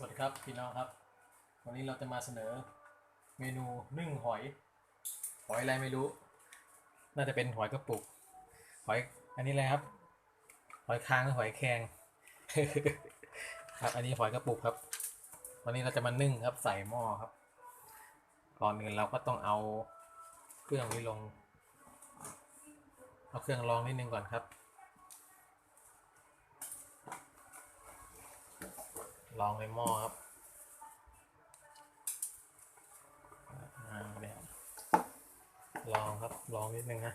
สวัสดีครับพี่น้องครับ วันนี้เราจะมาเสนอเมนูนึ่งหอย หอยอะไรไม่รู้ น่าจะเป็นหอยกระปุก หอยอันนี้อะไรครับ หอยคางหรือหอยแครงครับ อันนี้หอยกระปุกครับ วันนี้เราจะมานึ่งครับใส่หม้อครับ ก่อนอื่นเราก็ต้องเอาเครื่องนี้ลง เอาเครื่องรองนิดนึงก่อนครับ ลองในหม้อครับลองครับ ลองนิดนึงนะ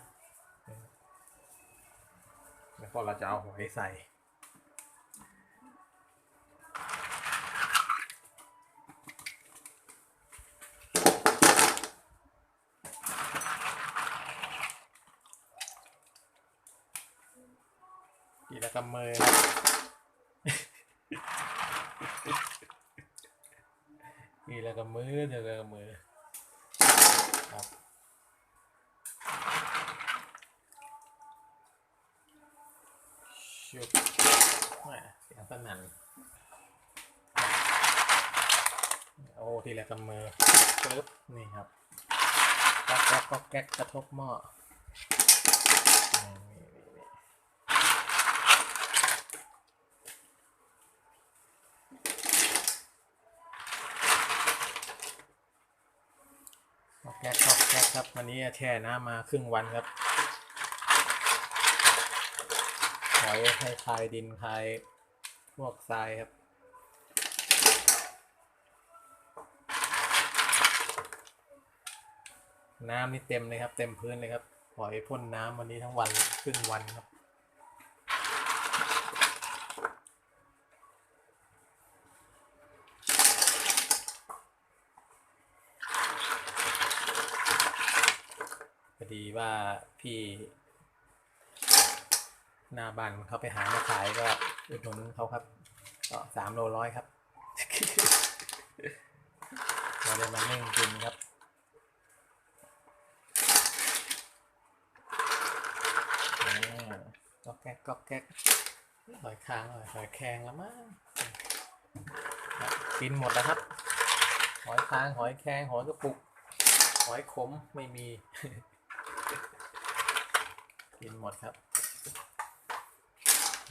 แล้วก็เราจะเอาหอยใส่กีละกำมือ ครับมีแล้วก็มือเดียวกับมือครับชุบแหม่เสียงสนั่นโอ้ทีละกับมือปึ๊บนี่ครับก๊อกแก๊กก๊อกแก๊กกระทบหม้อนี่นี่นี่นี่ก๊ อกแก๊กก๊อกแก๊กครับวันนี้แช่น้ำมาครึ่งวันครับหอยให้คลายดินคลายพวกทรายครับน้ำนี่เต็มเลยครับ เต็มพื้นเลยครับ ปล่อยพ่นน้ำวันนี้ทั้งวันครึ่งวันครับ อดีว่าพี่หน้าบ้านเขาไปหามาขายก็อุดหนุนเขาครับก็สามโลร้อยครับเราได้มานึ่งกินครับก็แก๊กก็แก๊กหอยคางหอยหอยแครงแล้วมั้งกินหมดแล้วครับ หอยคางหอยแครงหอยกระปุก หอยขมไม่มี กินหมดครับ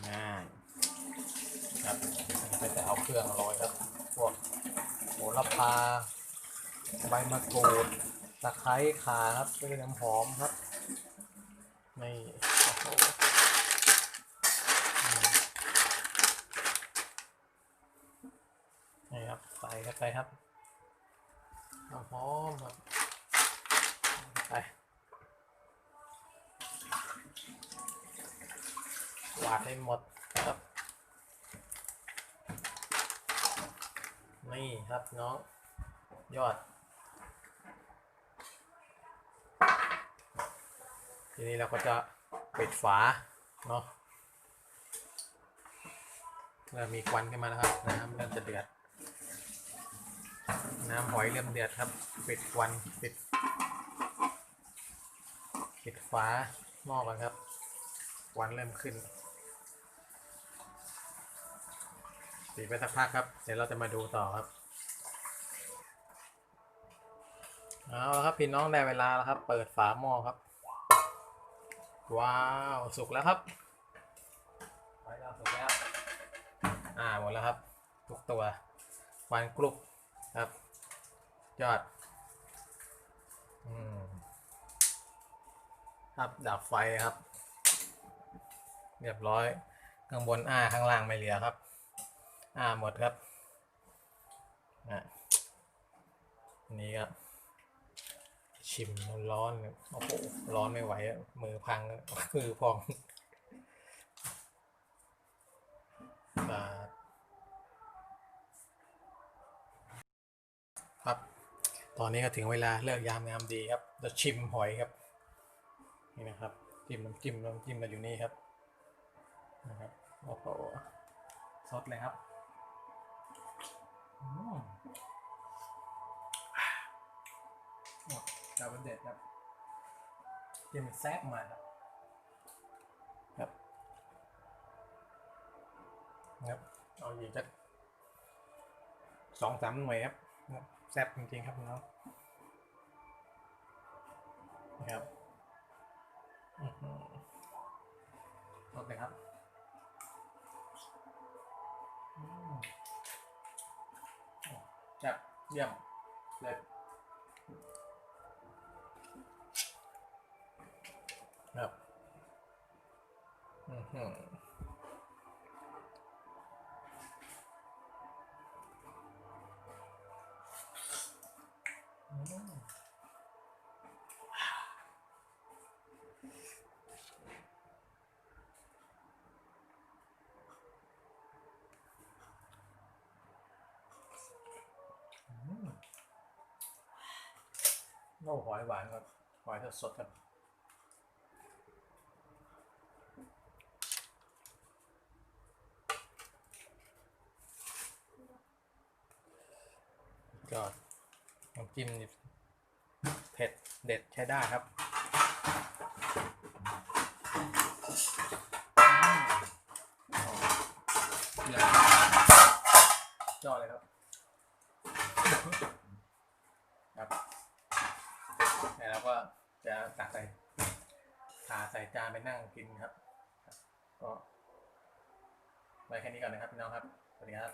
ง่ายครับก็จะเอาเครื่องโรยครับ พวกโหระพา ใบมะกรูด ตะไคร้ข่าครับเพื่อน้ำหอมครับ ไม่นี่ครับใส่เข้าไปครับน้ำหอมครับไป หวาดให้หมดครับ นี่ครับน้องยอด ทีนี้เราก็จะปิดฝาเนาะเริ่มมีควันขึ้นมาแล้วครับน้ำเริ่มจะเดือด น้ำหอยเริ่มเดือดครับ ปิดควันปิดปิดฝาหม้อกันครับ ควันเริ่มขึ้นปิดไปสักพักครับ เดี๋ยวเราจะมาดูต่อครับ เอาละครับพี่น้องได้เวลาแล้วครับ เปิดฝาหม้อครับ ว้าวสุกแล้วครับไว้เราสุกแล้ว อ่าหมดแล้วครับ ทุกตัวควันกรุบครับ ยอด อืมครับดับไฟครับ เรียบร้อยข้างบนอ้าข้างล่างไม่เหลือครับอ้าหมดครับอะนนี้ครับชิมร้อนเลยโอ้โหร้อนไม่ไหวอะมือพังอะมือพองครับ ตอนนี้ก็ถึงเวลาเลิกยามงามดีครับจะชิมหอยครับ นี่นะครับจิ้มน้ำจิ้มน้ำจิ้มมาอยู่นี่ครับ นะครับโอ้โหสดเลยครับอืมดาวเด็ดครับเตรียมแซบมาครับครับครับเอาอีกสักสองสามหน่วยครับแซบจริงๆครับน้องนะครับอือหือรสเลยครับ ซ่บเยี่ยมเลยครับอือหือ อืมอืม โอ้หอยหวานครับหอยสดครับยอดน้ำจิ้มเผ็ดเด็ดใช้ได้ครับเยี่ยมยอดเลยครับ ครับแล้วเราก็จะ ตักใส่ถาใส่จานไปนั่งกินครับ ก็ไว้แค่นี้ก่อนนะครับพี่น้องครับสวัสดีครับ